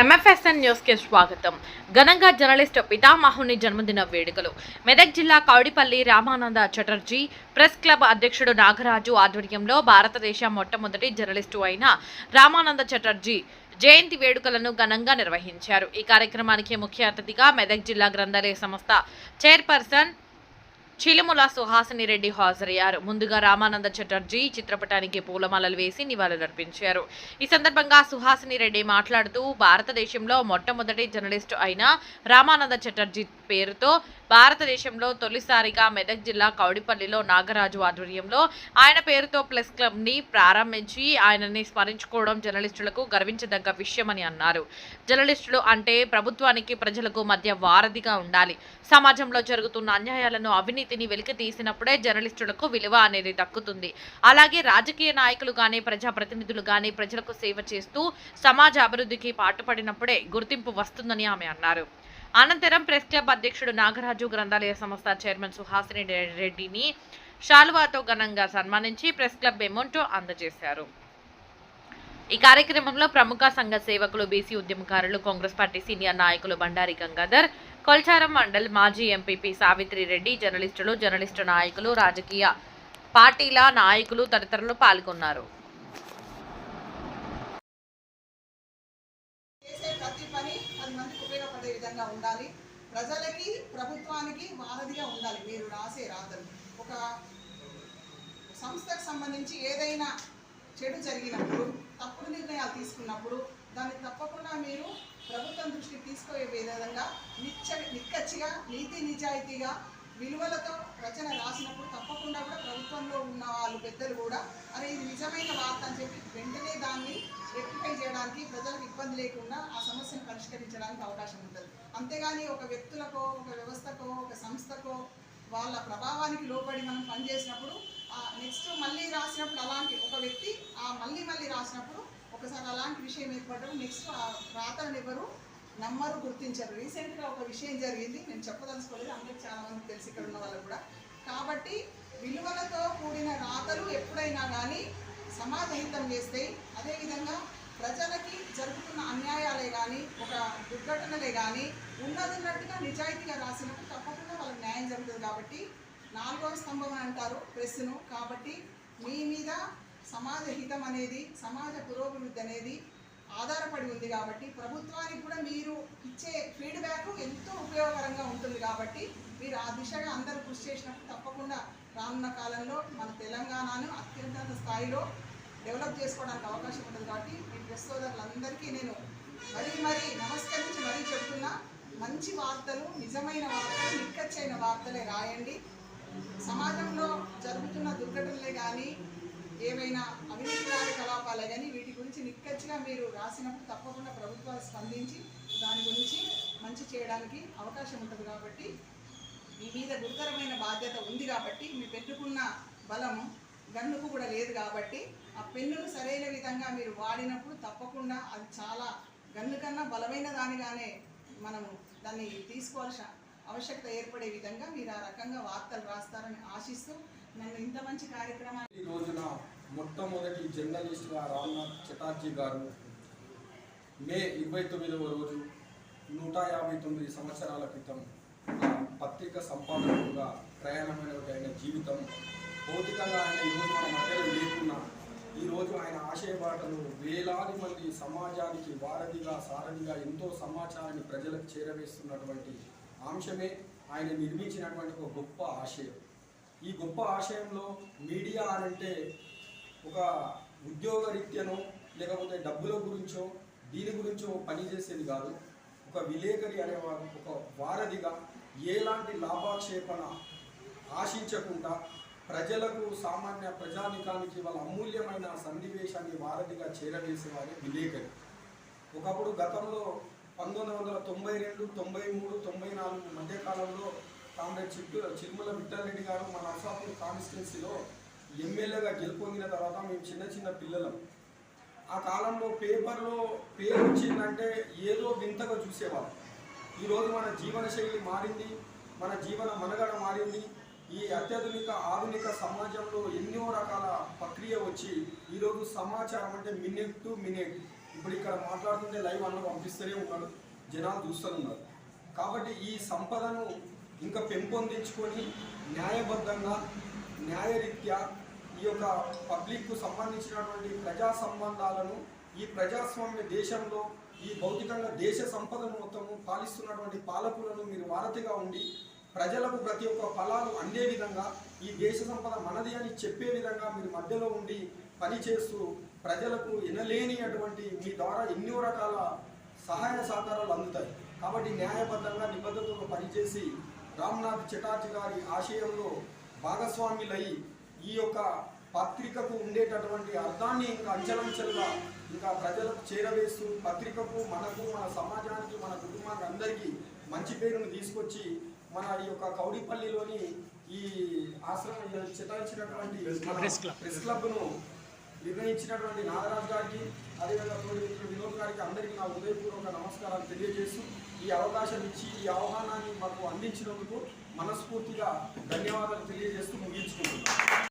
ఎంఎఫ్ఎస్ఎన్ న్యూస్కి స్వాగతం. ఘనంగా జర్నలిస్ట్ పితామహుని జన్మదిన వేడుకలు. మెదక్ జిల్లా కౌడిపల్లి రామానంద చటర్జీ ప్రెస్ క్లబ్ అధ్యక్షుడు నాగరాజు ఆధ్వర్యంలో భారతదేశ మొట్టమొదటి జర్నలిస్టు అయిన రామానంద చటర్జీ జయంతి వేడుకలను ఘనంగా నిర్వహించారు. ఈ కార్యక్రమానికి ముఖ్య అతిథిగా మెదక్ జిల్లా గ్రంథాలయ సంస్థ చైర్పర్సన్ చిలుముల సుహాసిని రెడ్డి హాజరయ్యారు. ముందుగా రామానంద చటర్జీ చిత్రపటానికి పూలమాలలు వేసి నివాళులర్పించారు. ఈ సందర్భంగా సుహాసిని రెడ్డి మాట్లాడుతూ భారతదేశంలో మొట్టమొదటి జర్నలిస్టు అయిన రామానంద చటర్జీ పేరుతో భారతదేశంలో తొలిసారిగా మెదక్ జిల్లా కౌడిపల్లిలో నాగరాజు ఆధ్వర్యంలో ఆయన పేరుతో ప్లస్ క్లబ్ని ప్రారంభించి ఆయనని స్మరించుకోవడం జర్నలిస్టులకు గర్వించదగ్గ విషయమని అన్నారు. జర్నలిస్టులు అంటే ప్రభుత్వానికి ప్రజలకు మధ్య వారధిగా ఉండాలి. సమాజంలో జరుగుతున్న అన్యాయాలను అవినీతిని వెలికి తీసినప్పుడే జర్నలిస్టులకు విలువ అనేది దక్కుతుంది. అలాగే రాజకీయ నాయకులు కానీ ప్రజాప్రతినిధులు కానీ ప్రజలకు సేవ చేస్తూ సమాజ అభివృద్ధికి పాటుపడినప్పుడే గుర్తింపు వస్తుందని ఆమె అన్నారు. అనంతరం ప్రెస్ క్లబ్ అధ్యక్షుడు నాగరాజు గ్రంథాలయ సంస్థ చైర్మన్ సుహాసిని రెడ్డిని శాలువాతో ఘనంగా సన్మానించి ప్రెస్ క్లబ్ ఎమౌంట్ అందజేశారు. ఈ కార్యక్రమంలో ప్రముఖ సంఘ సేవకులు బీసీ ఉద్యమకారులు కాంగ్రెస్ పార్టీ సీనియర్ నాయకులు బండారి గంగాధర్ కొల్చారం మండల్ మాజీ ఎంపీపీ సావిత్రి రెడ్డి జర్నలిస్టులు జర్నలిస్టు నాయకులు రాజకీయ పార్టీల నాయకులు తదితరులు పాల్గొన్నారు చేసే ప్రతి పని పది మందికి ఉపయోగపడే ఉండాలి. ప్రజలకి ప్రభుత్వానికి వారధిగా ఉండాలి. మీరు రాసే రాతలు. ఒక సంస్థకు సంబంధించి ఏదైనా చెడు జరిగినప్పుడు తప్పుడు నిర్ణయాలు తీసుకున్నప్పుడు దాన్ని తప్పకుండా మీరు ప్రభుత్వం దృష్టికి తీసుకునే విధంగా నిచ్చ నిక్కచ్చిగా నీతి నిజాయితీగా విలువలతో రచన రాసినప్పుడు తప్పకుండా కూడా ప్రభుత్వంలో ఉన్న వాళ్ళు పెద్దలు కూడా అరే ఇది నిజమైన వార్త అని చెప్పి వెంటనే దాన్ని రెక్టిఫై చేయడానికి ప్రజలకు ఇబ్బంది లేకుండా ఆ సమస్యను పరిష్కరించడానికి అవకాశం ఉంటుంది. అంతేగాని ఒక వ్యక్తులకో ఒక వ్యవస్థకో ఒక సంస్థకో వాళ్ళ ప్రభావానికి లోబడి మనం పనిచేసినప్పుడు నెక్స్ట్ మళ్ళీ రాసినప్పుడు అలాంటి ఒక వ్యక్తి ఆ మళ్ళీ మళ్ళీ రాసినప్పుడు ఒకసారి అలాంటి విషయం ఏర్పడడం నెక్స్ట్ ఆ ఎవరు నమ్మరు గుర్తించరు. రీసెంట్గా ఒక విషయం జరిగింది. నేను చెప్పదలుచుకోలేదు. అందరికి చాలామంది తెలిసి ఇక్కడ ఉన్న వాళ్ళకు కూడా. కాబట్టి విలువలతో కూడిన రాతలు ఎప్పుడైనా కానీ సమాజహితం చేస్తాయి అదేవిధంగా ప్రజలకి జరుగుతున్న అన్యాయాలే కానీ ఒక దుర్ఘటనలే కానీ ఉన్నదిన్నట్టుగా నిజాయితీగా రాసినప్పుడు తప్పకుండా వాళ్ళకి న్యాయం జరుగుతుంది కాబట్టి నాలుగవ స్తంభం అని అంటారు ప్రెస్ను కాబట్టి మీ మీద సమాజ హితం అనేది సమాజ పురోభివృద్ధి అనేది ఆధారపడి ఉంది కాబట్టి ప్రభుత్వానికి కూడా మీరు ఇచ్చే ఫీడ్బ్యాక్ ఎంతో ఉపయోగకరంగా ఉంటుంది కాబట్టి మీరు ఆ దిశగా అందరూ కృషి చేసినప్పుడు తప్పకుండా రానున్న కాలంలో మన తెలంగాణను అత్యున్నత స్థాయిలో డెవలప్ చేసుకోవడానికి అవకాశం ఉంటుంది కాబట్టి మీ ప్రెస్ సోదరులందరికీ నేను మరీ మరీ నమస్కరించి మరీ చెప్తున్నా మంచి వార్తలు నిజమైన వార్తలు నిక్కచ్చైన వార్తలే రాయండి. సమాజంలో జరుగుతున్న దుర్ఘటనలే కానీ ఏమైనా అవినీతి కార్యకలాపాలే కానీ వీటి గురించి నిక్కచ్చిగా మీరు రాసినప్పుడు తప్పకుండా ప్రభుత్వాలు స్పందించి దాని గురించి మంచి చేయడానికి అవకాశం ఉంటుంది కాబట్టి మీ మీద గురుతరమైన బాధ్యత ఉంది కాబట్టి మీ పెట్టుకున్న బలము గన్నుకు కూడా లేదు కాబట్టి ఆ పెన్నును సరైన విధంగా మీరు వాడినప్పుడు తప్పకుండా అది చాలా గన్ను కన్నా బలమైన దానిగానే మనము దాన్ని తీసుకోవాల్సిన ఆవశ్యకత ఏర్పడే విధంగా మీరు ఆ రకంగా వార్తలు రాస్తారని ఆశిస్తూ నన్ను ఇంత మంచి కార్యక్రమాన్ని మొట్టమొదటి జర్నలిస్ట్గా రామ్నాథ్ చటర్జీ గారు మే ఇరవై తొమ్మిదవ రోజు నూట యాభై తొమ్మిది సంవత్సరాల క్రితం పత్రిక సంపాదకుడుగా ప్రయాణమైన ఆయన జీవితం. భౌతికంగా ఆయన ఈరోజు మన మధ్యలో లేకున్నా ఈరోజు ఆయన ఆశయబాటలు వేలాది మంది సమాజానికి వారధిగా సారథిగా ఎంతో సమాచారాన్ని ప్రజలకు చేరవేస్తున్నటువంటి అంశమే ఆయన నిర్మించినటువంటి ఒక గొప్ప ఆశయం. ఈ గొప్ప ఆశయంలో మీడియా అంటే ఒక ఉద్యోగ రీత్యనో లేకపోతే డబ్బుల గురించో దీని గురించో పనిచేసేది కాదు. ఒక విలేకరి అనేవారు ఒక వారధిగా ఎలాంటి లాభాక్షేపణ ఆశించకుండా ప్రజలకు సామాన్య ప్రజానికానికి వాళ్ళ అమూల్యమైన సన్నివేశాన్ని వారధిగా చేరవేసేవారే విలేకరి. ఒకప్పుడు గతంలో పంతొమ్మిది వందల తొంభై రెండు తొంభై మూడు తొంభై నాలుగు మధ్యకాలంలో కామ్రేడ్ చిట్టు చిరుమల విఠలరెడ్డి గారు మన నర్సాపూర్ కాన్స్టిట్యున్సీలో ఎమ్మెల్యేగా గెలుపొందిన తర్వాత మేము చిన్న చిన్న పిల్లలం. ఆ కాలంలో పేపర్లో పేరు వచ్చిందంటే ఏదో వింతగా చూసేవారు ఈరోజు మన జీవన శైలి మారింది మన జీవన మనుగడ మారింది. ఈ అత్యాధునిక ఆధునిక సమాజంలో ఎన్నో రకాల ప్రక్రియ వచ్చి ఈరోజు సమాచారం అంటే మినిట్ టు మినిట్ ఇప్పుడు ఇక్కడ మాట్లాడుతుంటే లైవ్ అన్న పంపిస్తూనే ఉన్నాడు జనాలు చూస్తున్నారు కాబట్టి ఈ సంపదను ఇంకా పెంపొందించుకొని న్యాయబద్ధంగా న్యాయరీత్యా యొక్క పబ్లిక్కు సంబంధించినటువంటి ప్రజా సంబంధాలను ఈ ప్రజాస్వామ్య దేశంలో ఈ భౌతికంగా దేశ సంపదను మొత్తము పాలిస్తున్నటువంటి పాలకులను మీరు వారధిగా ఉండి ప్రజలకు ప్రతి ఒక్క ఫలాలు అందే విధంగా ఈ దేశ సంపద మనది అని చెప్పే విధంగా మీరు మధ్యలో ఉండి పనిచేస్తూ ప్రజలకు ఎనలేని అటువంటి మీ ద్వారా ఎన్నో రకాల సహాయ సహకారాలు అందుతాయి. కాబట్టి న్యాయబద్ధంగా నిబద్ధతతో పనిచేసి రామ్నాథ్ చటార్జీ గారి ఆశయంలో భాగస్వాములై ఈ యొక్క పత్రికకు ఉండేటటువంటి అర్థాన్ని ఇంకా అంచెలంచెలుగా ఇంకా ప్రజలకు చేరవేస్తూ పత్రికకు మనకు మన సమాజానికి మన కుటుంబానికి అందరికీ మంచి పేరును తీసుకొచ్చి మన ఈ యొక్క కౌడిపల్లిలోని ఈ ఆశ్రమం చిటాయించినటువంటి మన ప్రెస్ క్లబ్ను నిర్ణయించినటువంటి నాగరాజు గారికి అదేవిధంగా మిత్రుడు వినోద్ గారికి అందరికీ నా హృదయపూర్వక నమస్కారాలు తెలియజేస్తూ ఈ అవకాశం ఇచ్చి ఈ ఆహ్వానాన్ని మాకు అందించినందుకు మనస్ఫూర్తిగా ధన్యవాదాలు తెలియజేస్తూ ముగించుకుంటున్నాను.